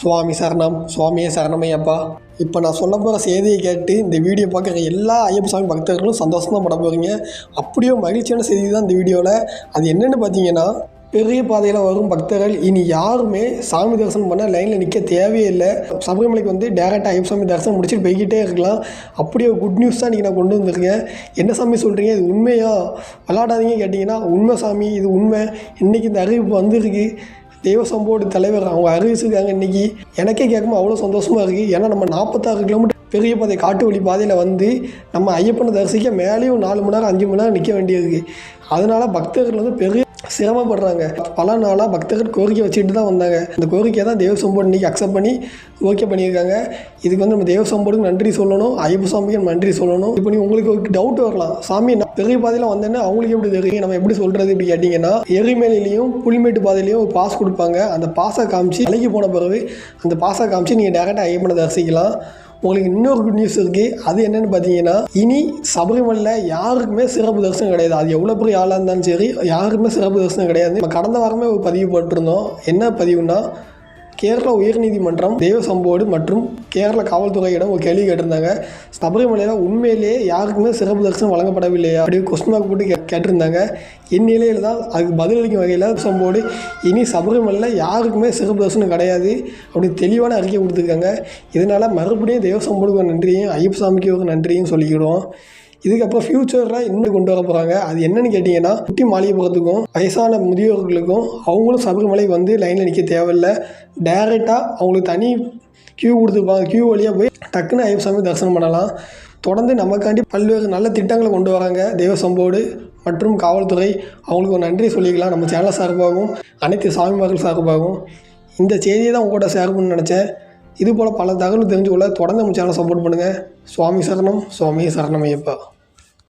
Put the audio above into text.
சுவாமி சரணம் சுவாமியே சரணமையப்பா இப்போ நான் சொல்ல போகிற செய்தியை கேட்டு இந்த வீடியோ பார்க்குற எல்லா ஐயப்ப சாமி பக்தர்களும் சந்தோஷமாக பட போகிறீங்க அப்படியே மகிழ்ச்சியான செய்தி தான் இந்த வீடியோவில் அது என்னென்னு பார்த்தீங்கன்னா பெரிய பாதையில் வரும் பக்தர்கள் இனி யாருமே சாமி தரிசனம் பண்ண லைனில் நிற்க தேவையே இல்லை சபரிமலைக்கு வந்து டேரெக்டாக ஐயப்ப சாமி தரிசனம் முடிச்சுட்டு போய்கிட்டே இருக்கலாம். அப்படியே குட் நியூஸ் தான் இன்றைக்கி நான் கொண்டு வந்திருக்கேன். என்ன சாமி சொல்கிறீங்க இது உண்மையா? விளாடாதீங்க கேட்டிங்கன்னா உண்மை சாமி இது உண்மை. இன்றைக்கி இந்த அறிவிப்பு வந்திருக்கு. தெய்வ சம்போடு தலைவர் அவங்க அறிவிச்சிருக்காங்க இன்னைக்கு. எனக்கே கேட்கும்போது அவ்வளோ சந்தோஷமாக இருக்குது ஏன்னா நம்ம நாற்பத்தாறு கிலோமீட்டர் பெரிய பாதை காட்டு வழி பாதையில் வந்து நம்ம ஐயப்பனை தரிசிக்க மேலேயும் நாலு மணி நேரம் அஞ்சு மணி நேரம் நிற்க வேண்டியிருக்கு அதனால பக்தர்கள் வந்து பெரிய சிரமப்படுறாங்க. பல நாளாக பக்தர்கள் கோரிக்கை வச்சுட்டு தான் வந்தாங்க. அந்த கோரிக்கையை தான் தேவ சம்போடு இன்றைக்கி அக்செப்ட் பண்ணி ஓகே பண்ணியிருக்காங்க. இதுக்கு வந்து நம்ம தேவ சம்போடுக்கு நன்றி சொல்லணும். ஐயப்ப சாமிக்கு நன்றி சொல்லணும். இப்போ நீ உங்களுக்கு ஒரு டவுட் வரலாம். சாமி நான் பெரிய பாதையில் வந்தேன்னா அவங்களுக்கு எப்படி தெரியும்? நம்ம எப்படி சொல்கிறது இப்படி கேட்டிங்கன்னா எரிமேலையிலையும் புளிமேட்டு பாதையிலையும் ஒரு பாஸ் கொடுப்பாங்க. அந்த பாஸை காமிச்சு அழகி போன பிறகு அந்த பாஸை காமிச்சு நீங்கள் டேரெக்டாக ஐயப்பனை தரிசிக்கலாம். உங்களுக்கு இன்னொரு குட் நியூஸ் இருக்குது அது என்னென்னு பார்த்தீங்கன்னா இனி சபரிமலையில் யாருக்குமே சிறப்பு தரிசனம் கிடையாது. அது எவ்வளோ பெரிய ஆளாக இருந்தாலும் சரி யாருக்குமே சிறப்பு தரிசனம் கிடையாது. நம்ம கடந்த வாரமே ஒரு பதிவு போட்டிருந்தோம். என்ன பதிவுனா கேரளா உயர்நீதிமன்றம் தேவசம்போடு மற்றும் கேரள காவல்துறையிடம் ஒரு கேள்வி கேட்டிருந்தாங்க. சபரிமலையில் உண்மையிலேயே யாருக்குமே சிறப்பு தரிசனம் வழங்கப்படவில்லையா? அப்படி கொஸ்டின் மார்க் போட்டு கே கேட்டிருந்தாங்க. இந்நிலையில் தான் அதுக்கு பதிலளிக்கும் வகையில் சம்போடு இனி சபரிமலையில் யாருக்குமே சிறப்பு தரிசனம் கிடையாது அப்படி தெளிவான அறிக்கை கொடுத்துருக்காங்க. இதனால் மறுபடியும் தெய்வ ஒரு நன்றியும் ஐயப்ப சாமிக்கு ஒரு நன்றியும் சொல்லிக்கிடுவோம். இதுக்கப்புறம் ஃப்யூச்சரில் இன்னும் கொண்டு வர போகிறாங்க அது என்னன்னு கேட்டிங்கன்னா குட்டி மாளிகைப்புறத்துக்கும் வயசான முதியோர்களுக்கும் அவங்களும் சபரிமலைக்கு வந்து லைனில் நிற்க தேவையில்லை. டேரெக்டாக அவங்களுக்கு தனி க்யூ கொடுத்துருப்பாங்க. க்யூ வழியாக போய் டக்குன்னு ஐயப்ப சாமி தரிசனம் பண்ணலாம். தொடர்ந்து நமக்காண்டி பல்வேறு நல்ல திட்டங்களை கொண்டு வராங்க. தேவசம்போடு மற்றும் காவல்துறை. அவங்களுக்கு ஒரு நன்றி சொல்லிக்கலாம். நம்ம சேனல் சார்பாகவும் அனைத்து சாமிமார்கள் சார்பாகவும். இந்த செய்தியை தான் உங்கள்கிட்ட ஷேர் பண்ண நினச்சேன். இது போல் பல தகவல் தெரிஞ்சுக்கொள்ள தொடர்ந்து நம்ம சேனலை சப்போர்ட் பண்ணுங்கள் சுவாமி சரணம் சுவாமி சரணம் ஐயப்பா.